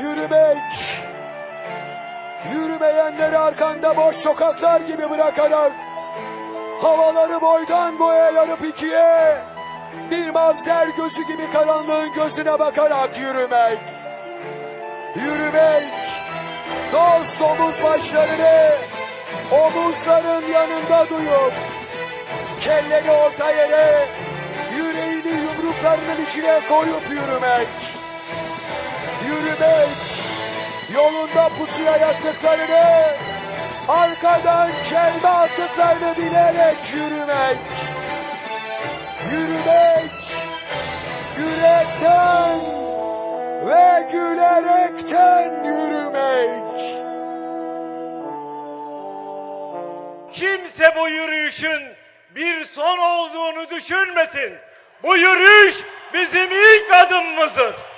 Yürümek. Yürümeyenleri arkanda boş sokaklar gibi bırakarak havaları boydan boya yarıp ikiye bir mavzer gözü gibi karanlığın gözüne bakarak yürümek. Yürümek. Dost omuz başlarını omuzların yanında duyup kelleni orta yere yüreğini yumruklarının içine koyup yürümek. Yürümek. Yolunda pusuya yattıklarını arkadan kelme attıklarını bilerek yürümek. Yürümek. Yürekten ve gülerekten yürümek. Kimse bu yürüyüşün bir son olduğunu düşünmesin. Bu yürüyüş bizim ilk adımımızdır.